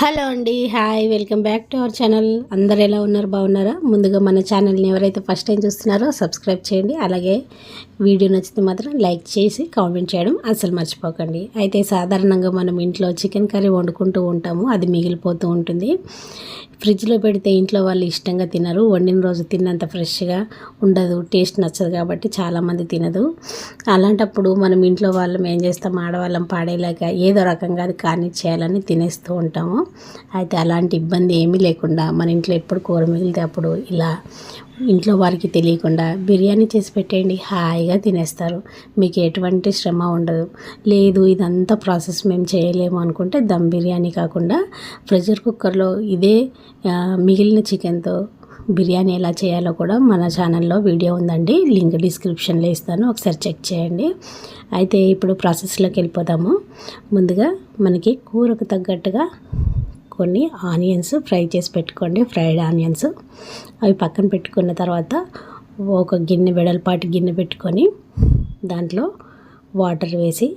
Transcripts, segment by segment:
Hello అండి hi welcome back to our channel. అందరు ఎలా ఉన్నారు? బాగున్నారా? ముందుగా మన ఛానల్ని ఎవరైతే ఫస్ట్ టైం చూస్తున్నారో సబ్స్క్రైబ్ చేయండి. అలాగే వీడియో నచ్చితే మాత్రం లైక్ చేసి కామెంట్ చేయడం అసలు మర్చిపోకండి. అయితే సాధారణంగా మనం ఇంట్లో చికెన్ కర్రీ వండుకుంటూ ఉంటాము. అది మిగిలిపోతూ ఉంటుంది. ఫ్రిడ్జ్లో పెడితే ఇంట్లో వాళ్ళు ఇష్టంగా తినరు. వండిన రోజు తిన్నంత ఫ్రెష్గా ఉండదు. టేస్ట్ నచ్చదు కాబట్టి చాలామంది తినదు. అలాంటప్పుడు మనం ఇంట్లో వాళ్ళం ఏం చేస్తాం? ఆడవాళ్ళం పాడేలాగా ఏదో రకంగా అది కానిచ్చేయాలని తినేస్తూ ఉంటాము. అయితే అలాంటి ఇబ్బంది ఏమీ లేకుండా మన ఇంట్లో ఎప్పుడు కూర మిగిలితే అప్పుడు ఇలా ఇంట్లో వారికి తెలియకుండా బిర్యానీ చేసి పెట్టేయండి హాయిగా తినేస్తారు. మీకు ఎటువంటి శ్రమ ఉండదు. లేదు ఇదంతా ప్రాసెస్ మేము చేయలేము అనుకుంటే దమ్ బిర్యానీ కాకుండా ప్రెషర్ కుక్కర్లో ఇదే మిగిలిన చికెన్తో బిర్యానీ ఎలా చేయాలో కూడా మన ఛానల్లో వీడియో ఉందండి. లింక్ డిస్క్రిప్షన్లో ఇస్తాను. ఒకసారి చెక్ చేయండి. అయితే ఇప్పుడు ప్రాసెస్లోకి వెళ్ళిపోదాము. ముందుగా మనకి కూరకు తగ్గట్టుగా కొన్ని ఆనియన్స్ ఫ్రై చేసి పెట్టుకోండి ఫ్రైడ్ ఆనియన్స్. అవి పక్కన పెట్టుకున్న తర్వాత ఒక గిన్నె వెడల్పాటి గిన్నె పెట్టుకొని దాంట్లో వాటర్ వేసి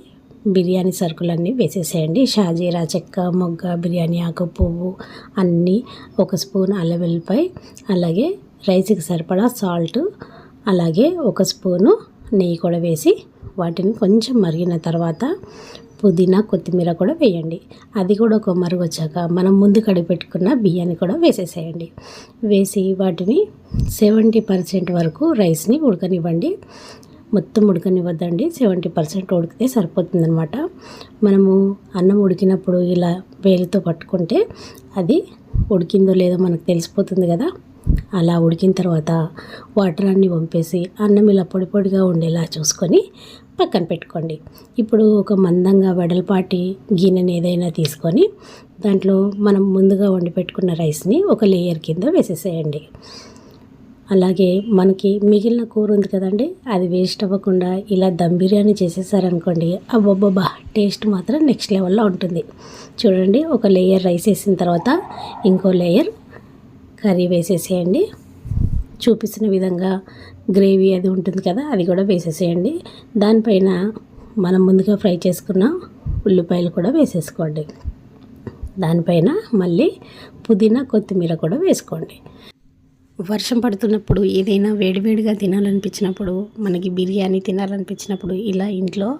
బిర్యానీ సరుకులన్నీ వేసేసేయండి. షాజీరా చెక్క మొగ్గ బిర్యానీ ఆకు పువ్వు అన్నీ ఒక స్పూన్ అల్లం వెల్లిపాయ అలాగే రైస్కి సరిపడా సాల్ట్ అలాగే ఒక స్పూను నెయ్యి కూడా వేసి వాటిని కొంచెం మరిగిన తర్వాత పుదీనా కొత్తిమీర కూడా వేయండి. అది కూడా ఒక మరుగు వచ్చాక మనం ముందు కడిపెట్టుకున్న బియ్యాన్ని కూడా వేసేసేయండి. వేసి వాటిని సెవెంటీ పర్సెంట్ వరకు రైస్ని ఉడకనివ్వండి. మొత్తం ఉడకనివ్వద్దండి. సెవెంటీ పర్సెంట్ ఉడికితే సరిపోతుందనమాట మనము అన్నం ఉడికినప్పుడు ఇలా వేలితో పట్టుకుంటే అది ఉడికిందో లేదో మనకు తెలిసిపోతుంది కదా. అలా ఉడికిన తర్వాత వాటర్ అన్నీ పంపేసి అన్నం ఇలా పొడి పొడిగా ఉండేలా చూసుకొని పక్కన పెట్టుకోండి. ఇప్పుడు ఒక మందంగా వెడల్పాటి గిన్నెని ఏదైనా తీసుకొని దాంట్లో మనం ముందుగా వండి పెట్టుకున్న రైస్ని ఒక లేయర్ కింద వేసేసేయండి. అలాగే మనకి మిగిలిన కూర ఉంది కదండి అది వేస్ట్ అవ్వకుండా ఇలా దమ్ బిర్యానీ చేసేసారనుకోండి అబ్బబ్బబ్బా టేస్ట్ మాత్రం నెక్స్ట్ లెవెల్లో ఉంటుంది. చూడండి ఒక లేయర్ రైస్ వేసిన తర్వాత ఇంకో లేయర్ కర్రీ వేసేసేయండి. చూపిస్తున్న విధంగా గ్రేవీ అది ఉంటుంది కదా అది కూడా వేసేసేయండి. దానిపైన మనం ముందుగా ఫ్రై చేసుకున్న ఉల్లిపాయలు కూడా వేసేసుకోండి. దానిపైన మళ్ళీ పుదీనా కొత్తిమీర కూడా వేసుకోండి. వర్షం పడుతున్నప్పుడు ఏదైనా వేడివేడిగా తినాలనిపించినప్పుడు మనకి బిర్యానీ తినాలనిపించినప్పుడు ఇలా ఇంట్లో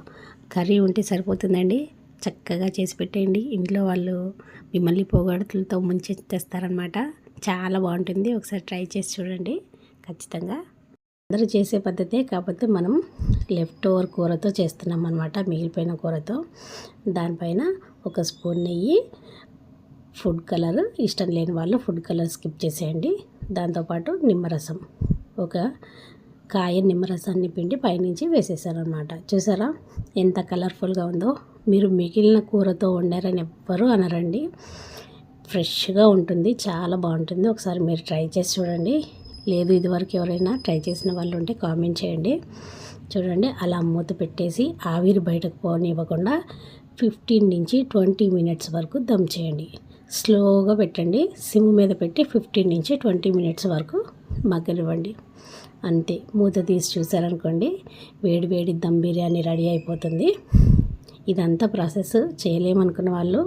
కర్రీ ఉంటే సరిపోతుందండి. చక్కగా చేసి పెట్టేయండి. ఇంట్లో వాళ్ళు మిమ్మల్ని పోగాడుతులతో ముంచెత్తేస్తారనమాట చాలా బాగుంటుంది. ఒకసారి ట్రై చేసి చూడండి. ఖచ్చితంగా. అందరూ చేసే పద్ధతే కాకపోతే మనం లెఫ్ట్ ఓవర్ కూరతో చేస్తున్నాం అనమాట మిగిలిపోయిన కూరతో. దానిపైన ఒక స్పూన్ నెయ్యి ఫుడ్ కలర్ ఇష్టం లేని వాళ్ళు ఫుడ్ కలర్ స్కిప్ చేసేయండి. దాంతోపాటు నిమ్మరసం. ఒక కాయ నిమ్మరసాన్ని పిండి పైనుంచి వేసేసారనమాట చూసారా ఎంత కలర్ఫుల్గా ఉందో. మీరు మిగిలిన కూరతో వండారని ఎవ్వరూ అనరండి. ఫ్రెష్గా ఉంటుంది చాలా బాగుంటుంది. ఒకసారి మీరు ట్రై చేసి చూడండి. లేదు ఇదివరకు ఎవరైనా ట్రై చేసిన వాళ్ళు ఉంటే కామెంట్ చేయండి. చూడండి అలా మూత పెట్టేసి ఆవిరి బయటకు పోనివ్వకుండా ఫిఫ్టీన్ నుంచి ట్వంటీ మినిట్స్ వరకు దమ్ చేయండి. స్లోగా పెట్టండి సిమ్ మీద పెట్టి ఫిఫ్టీన్ నుంచి ట్వంటీ మినిట్స్ వరకు మగ్గనివ్వండి. అంతే మూత తీసి చూసారనుకోండి వేడి వేడి దమ్ బిర్యానీ రెడీ అయిపోతుంది. ఇదంతా ప్రాసెస్ చేయలేమనుకున్న వాళ్ళు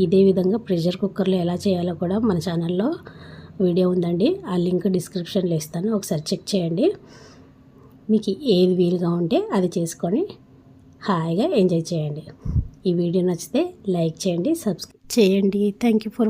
ఇదే విధంగా ప్రెషర్ కుక్కర్లో ఎలా చేయాలో కూడా మన ఛానల్లో వీడియో ఉందండి. ఆ లింక్ డిస్క్రిప్షన్లో ఇస్తాను. ఒకసారి చెక్ చేయండి. మీకు ఏది వీలుగా ఉంటే అది చేసుకొని హాయిగా ఎంజాయ్ చేయండి. ఈ వీడియో నచ్చితే లైక్ చేయండి సబ్స్క్రైబ్ చేయండి. Thank you for